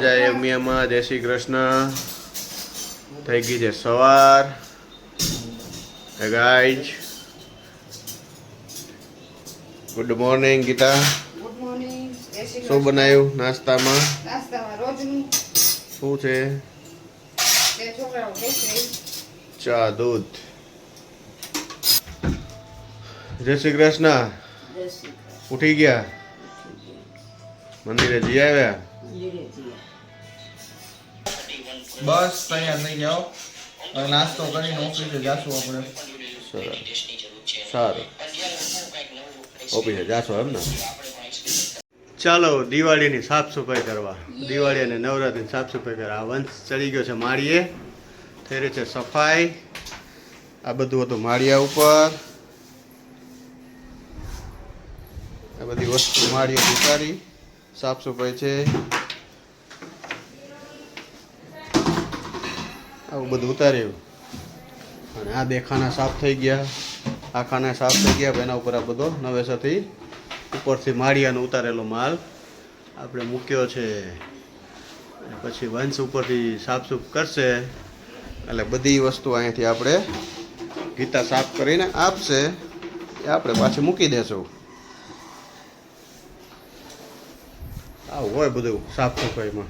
જય અમિયામાં જય શ્રી કૃષ્ણ. થઈ ગઈ છે સવાર. Guys good morning Geeta. Good morning શું બનાવ્યું નાસ્તામાં? નાસ્તામાં રોજનું. શું છે? ચા દૂધ. જય શ્રી કૃષ્ણ. ઉઠી ગયા? મંદિરે જઈ આવ્યા? બસ તૈયાર થઈ જાઓ. હવે નાસ્તો કરીને ઓફિસે જાશું આપણે. સરસ સારું. ઓફિસે જાશો એમ ને? ચાલો દિવાળીની સાફ સફાઈ કરવા. દિવાળી અને નવરાત્રીની સાફ સફાઈ કરવા. આ વંશ ચડી ગયો છે માળીએ. થઈ રહી છે સફાઈ. આ બધું હતું માળિયા ઉપર. આ બધી વસ્તુ માળીએ ઉતારી. સાફ સફાઈ છે. આવું બધું ઉતાર્યું. અને આ બે સાફ થઈ ગયા. આ ખાના સાફ થઈ ગયા, એના ઉપર આ બધો નવેસરથી ઉપરથી માળિયાનો ઉતારેલો માલ આપણે મૂક્યો છે. પછી વંશ ઉપરથી સાફસૂફ કરશે. એટલે બધી વસ્તુ અહીંયાથી આપણે ગીતા સાફ કરીને આપશે. એ આપણે પાછી મૂકી દેશું. આવું હોય બધું સાફ સફાઈમાં.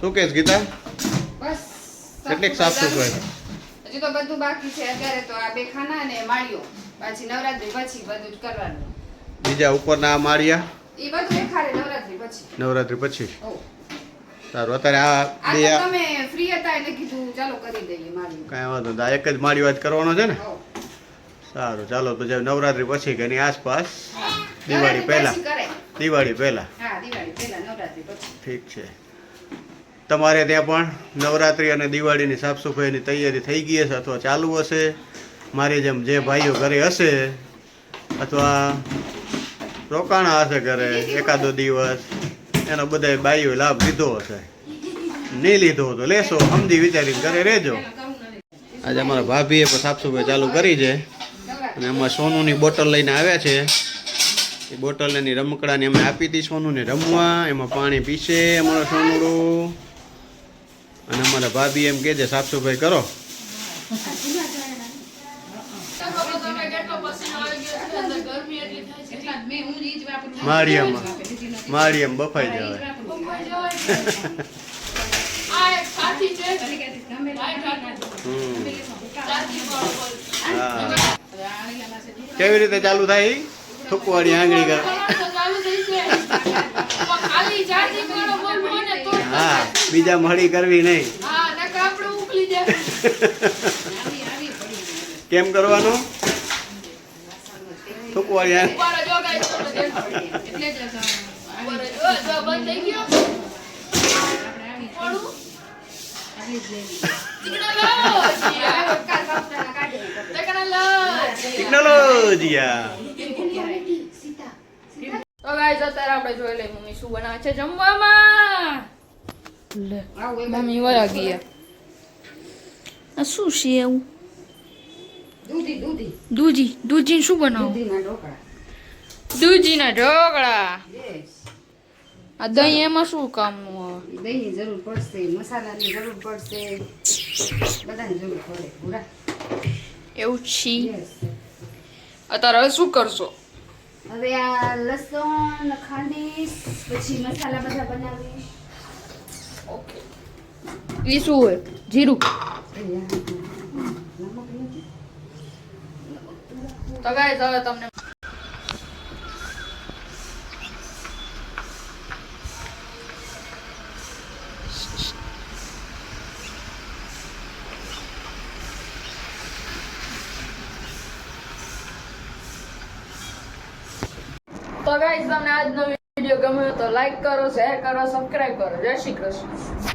શું કહેશ ગીતા? બસ કેટલીક સાફ સફાઈ હજી તો બધું બાકી છે અત્યારે તો આ બે ખાના અને માળીઓ. પાછી નવરાત્રી પછી બધું જ કરવાનું. બીજા ઉપરના માળિયા? એ બધું દેખાડે નવરાત્રી પછી. નવરાત્રી પછી? સારું અત્યારે આ બે તમે ફ્રી હતા એટલે કીધું ચાલો કરી દઈએ માળી કાંઈ વાંધો નહીં આ એક જ માળી વાત કરવાનો છે ને? સારું ચાલો તો જે નવરાત્રી પછી કે એની આસપાસ દિવાળી પહેલા. દિવાળી પહેલા. હા દિવાળી પહેલા નવરાત્રી પછી. ઠીક છે. તમારે ત્યાં પણ નવરાત્રી અને દિવાળીની સાફ સફાઈની તૈયારી થઈ ગઈ હશે અથવા ચાલુ હશે? મારી જેમ જે ભાઈઓ ઘરે હશે અથવા રોકાણા હશે ઘરે એકાદો દિવસ, એનો બધા બાઈઓ લાભ લીધો હશે. નહીં લીધો તો લેશો, સમજી વિચારીને ઘરે રહેજો. આજે અમારા ભાભીએ પણ સાફ સફાઈ ચાલુ કરી છે અને એમાં સોનુની બોટલ લઈને આવ્યા છે. એ બોટલ એની રમકડાની અમે આપી હતી સોનુને રમવા, એમાં પાણી પીશે અમારો સોનુડું અમારા ભાભી એમ કહે છે સાફ સફાઈ કરો માળિયામાં માળિયામાં બફાઈ જવાય. કેવી રીતે ચાલુ થાય? થૂકવાળી આંગળી કર. હા, બીજા મળી કરવી નહીં. કેમ કરવાનું? થૂકવાળી ટેકનોલોજીયા અત્યારે આપણે જોઈ લઈએ મમ્મી શું બનાવે છે જમવામાં. મમ્મી વયા ગયા. આ શું છે એવું? દૂધી દૂધી. દૂધી? દૂધી શું બનાવો? દૂધીના ઢોકળા. દૂધીના ઢોકળા? આ દહીં એમાં શું કામનું આવે દહીંની જરૂર પડશે મસાલાની જરૂર પડશે. બધાની જરૂર પડે પૂરા એવું છે. અત્યારે હવે શું કરશો? હવે આ લસણ ખાંડીશ પછી મસાલા બધા બનાવીશ. ઓકે એ શું હોય જીરું. તો તમને તો ગાઈસ તમને આજનો વીડિયો ગમ્યો તો લાઈક કરો શેર કરો સબસ્ક્રાઇબ કરો. જય શ્રી કૃષ્ણ.